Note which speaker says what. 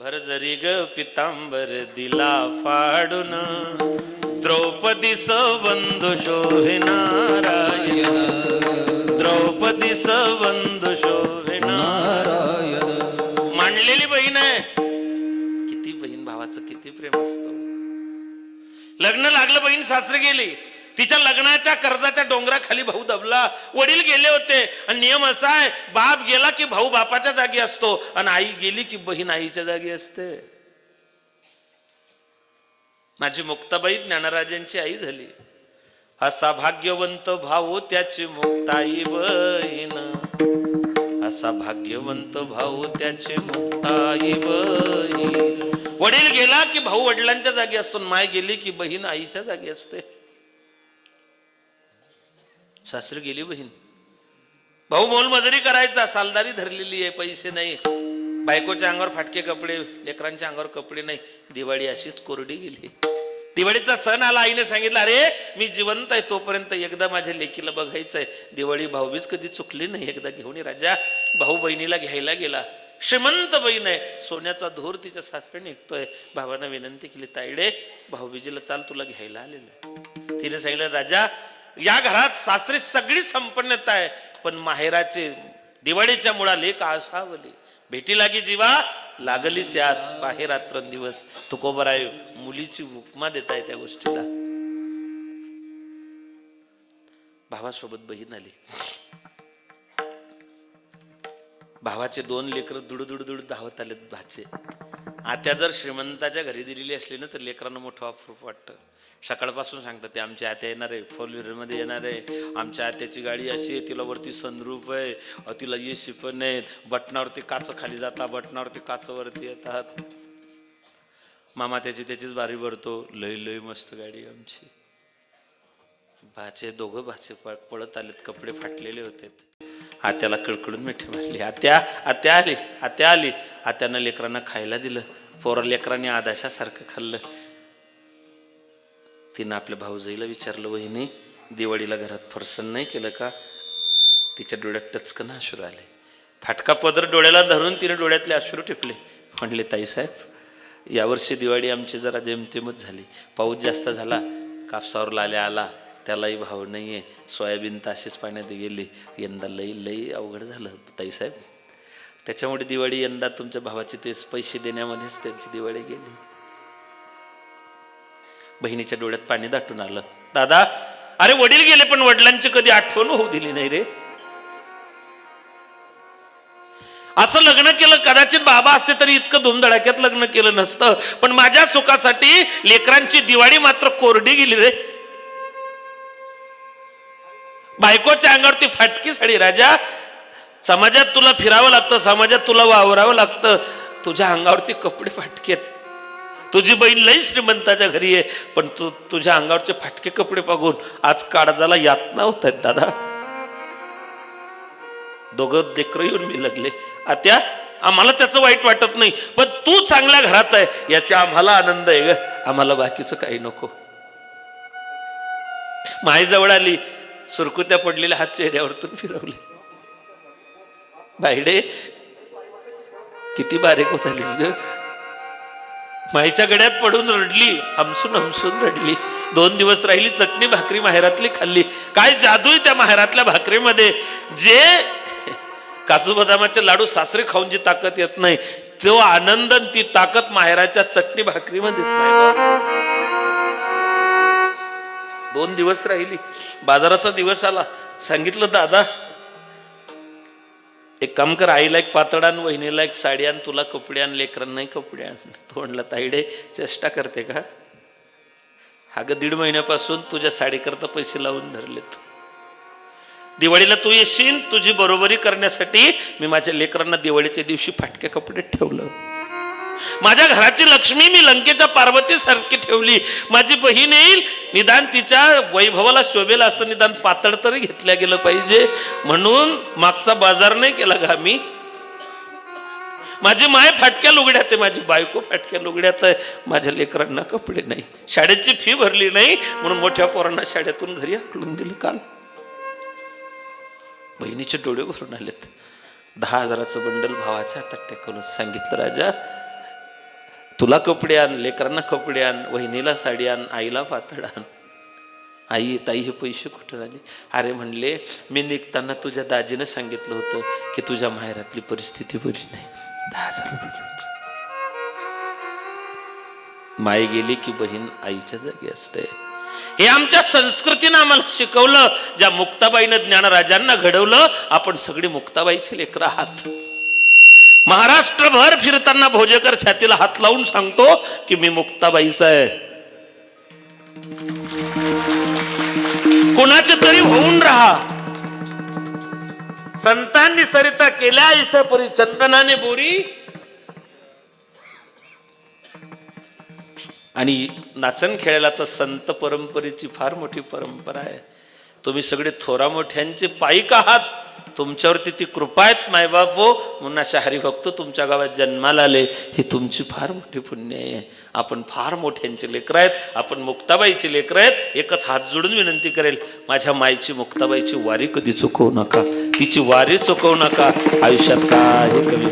Speaker 1: भरजरी ग पितांबर दिला फाडून. द्रौपदी बंधू शोभिनारायण द्रौपदी स बंधू
Speaker 2: शोभिनारायण
Speaker 1: मांडलेली बहीण आहे. किती बहीण भावाचं किती प्रेम असतं. लग्न लागलं बहीण सासरे गेली. तिच्या लग्नाच्या कर्जाच्या डोंगराखाली भाऊ दबला. वडील गेले होते. आणि नियम असा आहे बाप गेला की भाऊ बापाच्या जागी असतो आणि आई गेली की बहीण आईच्या जागी असते. माझी मुक्ताबाई ज्ञानराजांची आई झाली. असा भाग्यवंत भाऊ त्याची मुक्ताई बहीण. असा भाग्यवंत भाऊ त्याची मुक्ताई बहीण. वडील गेला की भाऊ वडिलांच्या जागी असतो माय गेली की बहीण आईच्या जागी असते. सासरी गेली बहीण. भाऊ मोलमजुरी करायचा सालदारी धरलेली आहे पैसे नाही. बायकोच्या अंगावर फाटके कपडे लेकरांच्या अंगावर कपडे नाही. दिवाळी अशीच कोरडी गेली. दिवाळीचा सण आला आईने सांगितलं अरे मी जिवंत आहे तोपर्यंत एकदा माझ्या लेकीला बघायचंय. दिवाळी भाऊबीज कधी चुकली नाही एकदा घेऊन ये राजा. भाऊ बहिणीला घ्यायला गेला. श्रीमंत बहीण आहे सोन्याचा धूर तिच्या सासरे निघतोय. भावानं विनंती केली ताईडे भाऊबीजीला चाल तुला घ्यायला आलेलं तिने सांगितलं राजा या घरात सासरी सगळी संपन्नता आहे. पण माहेराचे दिवाळीच्या मुळा लेख आशावली भेटी लागी जीवा लागली स्यास बाहेर दिवस. तुकोबराय मुलीची उपमा देत आहे त्या गोष्टीला. भावासोबत बहीण आली. भावाचे दोन लेकर दुडू दुडू दुडू धावत आलेत भाचे. आत्या जर श्रीमंताच्या घरी दिलेली असली ना तर लेकरांना मोठं अप्रूप वाटतं. सकाळपासून सांगतात ते आमच्या आत्या येणार आहे फोर व्हीलरमध्ये येणार आहे. आमच्या आत्याची गाडी अशी आहे तिला वरती सनरूप आहे तिला तिला सी पण आहेत. बटनावरती काच खाली जातात बटनावरती काचवरती येतात. मामा त्याची त्याचीच बारी भरतो. लय लय मस्त गाडी आमची. भाचे दोघं भाचे प- पळत आलेत कपडे फाटलेले होते आत्याला कडकडून मिठी मारली. आत्या आत्या आली आत्या आली. आत्यानं लेकरांना खायला दिलं. पोरा लेकरांनी आदाशासारखं खाल्लं. तिनं आपल्या भाऊजाईला विचारलं वहिनी दिवाळीला घरात फरसन नाही केलं का? तिच्या डोळ्यात टचकन अश्रू आले. फाटका पदर डोळ्याला धरून तिने डोळ्यातले अश्रू टिपले. म्हणले ताईसाहेब यावर्षी दिवाळी आमची जरा जेमतेमच झाली. पाऊस जास्त झाला कापसावर लाल्या आला. त्यालाही भाव नाही आहे सोयाबीन ताशीच पाण्यात गेली. यंदा लई लई अवघड झालं ताईसाहेब त्याच्यामुळे दिवाळी यंदा तुमच्या भावाचे तेच पैसे देण्यामध्येच त्यांची दिवाळी गेली. बहिणीच्या डोळ्यात पाणी दाटून आलं. दादा अरे वडील गेले पण वडिलांची कधी आठवण होऊ दिली नाही रे. असं लग्न केलं कदाचित बाबा असते तरी इतकं धुमधडाक्यात लग्न केलं नसतं. पण माझ्या सुखासाठी लेकरांची दिवाळी मात्र कोरडी गेली रे. बायकोच्या अंगावरती फाटकी साडी राजा. समाजात तुला फिरावं लागतं समाजात तुला वावरावं लागतं. तुझ्या अंगावरती कपडे फाटकेत तुझी बहीण लई श्रीमंताच्या घरी आहे पण तू तुझ्या अंगावरचे फाटके कपडे पाहून आज काळजाला यातना होत आहेत दादा. दोघं लेकरं येऊन मी लागले. आत्या आम्हाला त्याचं वाईट वाटत नाही पण तू चांगल्या घरात आहे याचा आम्हाला आनंद आहे ग. आम्हाला बाकीचं काही नको. माईजवळ आली सुरकुत्या पडलेल्या हात चेहऱ्यावरतून फिरवले. बायडे किती बारीक झालीस ग. माईच्या गड्यात पडून रडली हमसून हमसून रडली. दोन दिवस राहिली चटणी भाकरी माहेरातली खाल्ली. काय जादू त्या माहेरातल्या भाकरीमध्ये. जे काजू बदामाचे लाडू सासरे खाऊन जी ताकद येत नाही तो आनंद ती ताकद माहेराच्या चटणी भाकरीमध्ये येत नाही. दोन दिवस राहिली. बाजाराचा दिवस आला. सांगितलं दादा एक काम कर आईला एक पातळ आण वहिनीला एक साडी आण तुला कपडे आण लेकरांनाही कपडे आण. तो म्हणला ताईडे चेष्टा करते का? हा दीड महिन्यापासून तुझ्या साडीकरता पैसे लावून धरलेत. दिवाळीला तू येशील तुझी बरोबरी करण्यासाठी मी माझ्या लेकरांना दिवाळीच्या दिवशी फाटक्या कपडे ठेवलं. माझ्या घराची लक्ष्मी मी लंकेच्या पार्वती सारखी ठेवली. माझी बहीण येईल. निदान तिच्या वैभवाला शोभेल असं निदान पातळ तरी घेतल्या गेलं पाहिजे. म्हणून मागचा बाजार नाही केला का मी माझी माय फाटक्या लुगड्यात आहे. माझी बायको फाटक्या लुगड्यात आहे. माझ्या लेकरांना कपडे नाही. शाळेची फी भरली नाही. म्हणून मोठ्या पोरांना शाळेतून घरी हाकलून दिलं काल. बहिणीचे डोळे भरून आलेत. दहा हजाराचं बंडल भावाच्या हातात टेकवलं सांगितलं राजा. तुला कपडे आण लेकरांना कपडे आण वहिनीला साडी आण आईला पातळ आण. आई ताई हे पैसे कुठं आले? अरे म्हणले मी निघताना तुझ्या दाजीनं सांगितलं होतं की तुझ्या माहेरातली परिस्थिती बरी नाही. दहा हजार रुपये माय गेली की बहीण आईच्या जागी असते. हे आमच्या संस्कृतीनं आम्हाला शिकवलं ज्या मुक्ताबाईनं ज्ञानराजांना घडवलं आपण सगळी मुक्ताबाईचे लेकरं आहात. महाराष्ट्रभर फिरताना भोजेकर छातीला हात लावून सांगतो की मी मुक्ताबाईचा आहे. कोणाचे तरी होऊन राहा. संतांनी सरिता केल्या ईशापुरी चंदनाने बोरी. आणि नाचण खेळायला तर संत परंपरेची फार मोठी परंपरा आहे. तुम्ही सगळे थोरा मोठ्यांचे पायिक आहात. तुमच्यावरती ती कृपा आहेत मायबाप हो. म्हणून अशा हरिभक्त तुमच्या गावात जन्माला आले. ही तुमची फार मोठी पुण्य आहे. आपण फार मोठ्यांचे लेकरं आहेत. आपण मुक्ताबाईचे लेकरं आहेत. एकच हात जोडून विनंती करेल माझ्या माईची मुक्ताबाईची वारी कधी चुकवू नका. तिची वारी चुकवू नका. आयुष्यात काय कमी